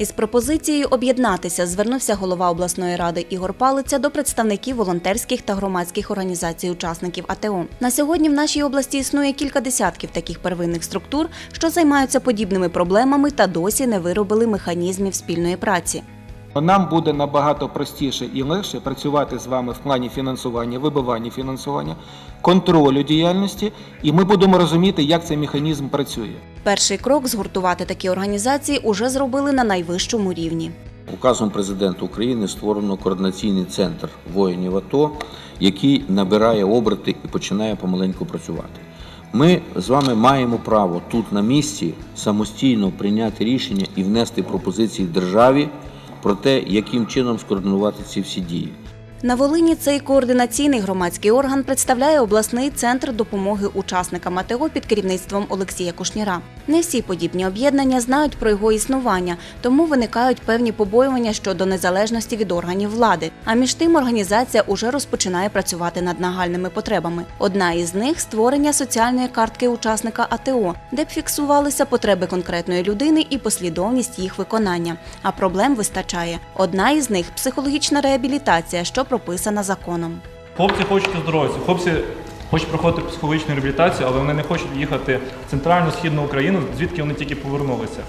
Із пропозицією об'єднатися звернувся голова обласної ради Ігор Палиця до представників волонтерських та громадських організацій учасників АТО. На сьогодні в нашій області існує кілька десятків таких первинних структур, що займаються подібними проблемами та досі не виробили механізмів спільної праці. Нам буде набагато простіше і легше працювати з вами в плані фінансування, вибивання фінансування, контролю діяльності, і ми будемо розуміти, як цей механізм працює. Перший крок згуртувати такі організації уже зробили на найвищому рівні. Указом президента України створено координаційний центр воїнів АТО, який набирає оберти і починає помаленьку працювати. Ми з вами маємо право тут на місці самостійно прийняти рішення і внести пропозиції державі про те, яким чином скоординувати ці всі дії. На Волині цей координаційний громадський орган представляє обласний центр допомоги учасникам АТО під керівництвом Олексія Кушніра. Не всі подібні об'єднання знають про його існування, тому виникають певні побоювання щодо незалежності від органів влади. А між тим організація уже розпочинає працювати над нагальними потребами. Одна із них створення соціальної картки учасника АТО, де б фіксувалися потреби конкретної людини і послідовність їх виконання. А проблем вистачає. Одна із них психологічна реабілітація, що прописана законом. Хлопці хочуть оздоровитися, хлопці хочуть проходити психологічну реабілітацію, але вони не хочуть їхати в центральну східну Україну, звідки вони тільки повернулися.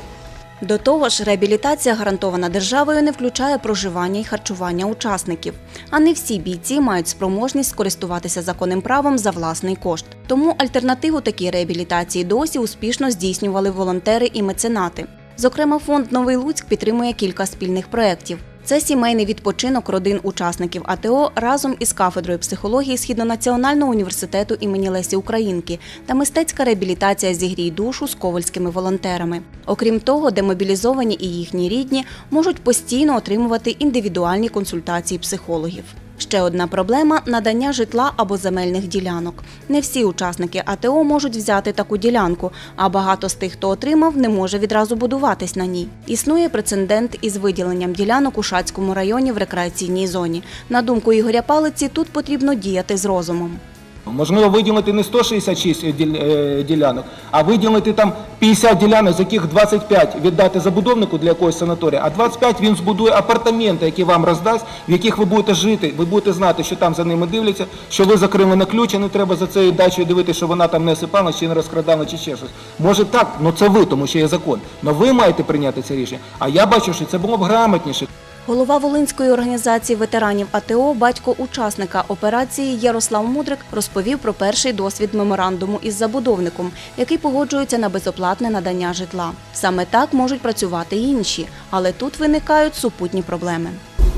До того ж, реабілітація, гарантована державою, не включає проживання і харчування учасників. А не всі бійці мають спроможність скористуватися законним правом за власний кошт. Тому альтернативу такій реабілітації досі успішно здійснювали волонтери і меценати. Зокрема, фонд Новий Луцьк підтримує кілька спільних проєктів. Це сімейний відпочинок родин учасників АТО разом із кафедрою психології Східнонаціонального університету імені Лесі Українки та мистецька реабілітація зігрій душу з ковальськими волонтерами. Окрім того, демобілізовані і їхні рідні можуть постійно отримувати індивідуальні консультації психологів. Ще одна проблема надання житла або земельних ділянок. Не всі учасники АТО можуть взяти таку ділянку, а багато з тих, хто отримав, не може відразу будуватись на ній. Існує прецедент із виділенням ділянок у Шацькому районі в рекреаційній зоні. На думку Ігоря Палиці, тут потрібно діяти з розумом. Можливо, виділити не 166 діл- е, ділянок, а виділити там 50 ділянок, з яких 25 віддати забудовнику для якогось санаторія, а 25 він збудує апартаменти, які вам роздасть, в яких ви будете жити. Ви будете знати, що там за ними дивляться, що ви закрили на ключ, а не треба за цією дачею дивитися, що вона там не сипала, чи не розкрадала, чи ще щось. Може так, ну це ви, тому що є закон. Но ви маєте прийняти це рішення. А я бачу, що це було б грамотніше. Голова Волинської організації ветеранів АТО, батько учасника операції Ярослав Мудрик розповів про перший досвід меморандуму із забудовником, який погоджується на безоплатне надання житла. Саме так можуть працювати й інші, але тут виникають супутні проблеми.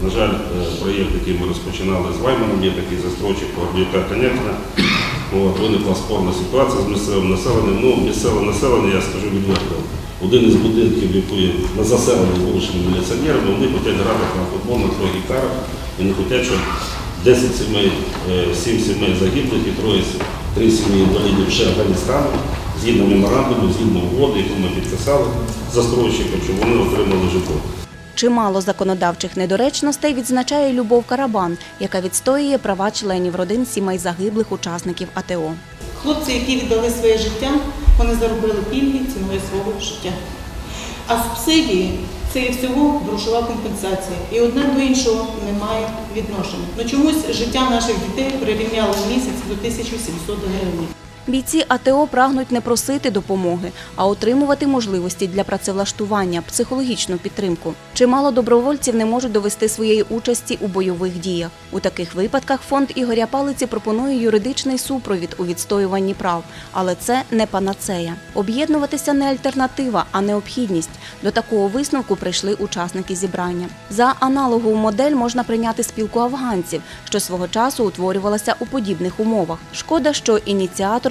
На жаль, е, проєкт, який ми розпочинали з Вайманом, є такий застройчик Горбівка Конєкна. Виникла спорна ситуація з місцевим населенням. Ну, місцеве населення, я скажу відверто, один із будинків, який на заселені вуличними міліціонерами, вони хочуть грати на футбол на трьох гектарах і не хочуть, щоб 10 сімей, 7 сімей загиблих і троє, три сім'ї інвалідів ще Афганістану, згідно меморандуму, згідно угоди, яку ми підписали застройщикам, щоб вони отримали житло. Чимало законодавчих недоречностей відзначає Любов Карабан, яка відстоює права членів родин сімей загиблих учасників АТО. Хлопці, які віддали своє життя, вони заробили пільги ціною свого життя. А субсидії це є всього грошова компенсація. І одне до іншого немає відношення. Ну чомусь життя наших дітей прирівняли місяць до 1700 гривень. Бійці АТО прагнуть не просити допомоги, а отримувати можливості для працевлаштування, психологічну підтримку. Чимало добровольців не можуть довести своєї участі у бойових діях. У таких випадках фонд Ігоря Палиці пропонує юридичний супровід у відстоюванні прав, але це не панацея. Об'єднуватися не альтернатива, а необхідність. До такого висновку прийшли учасники зібрання. За аналогову модель можна прийняти спілку афганців, що свого часу утворювалася у подібних умовах. Шкода, що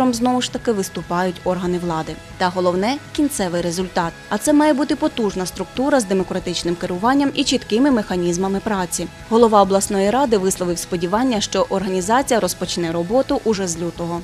ініціатором знову ж таки виступають органи влади. Та головне кінцевий результат. А це має бути потужна структура з демократичним керуванням і чіткими механізмами праці. Голова обласної ради висловив сподівання, що організація розпочне роботу уже з лютого.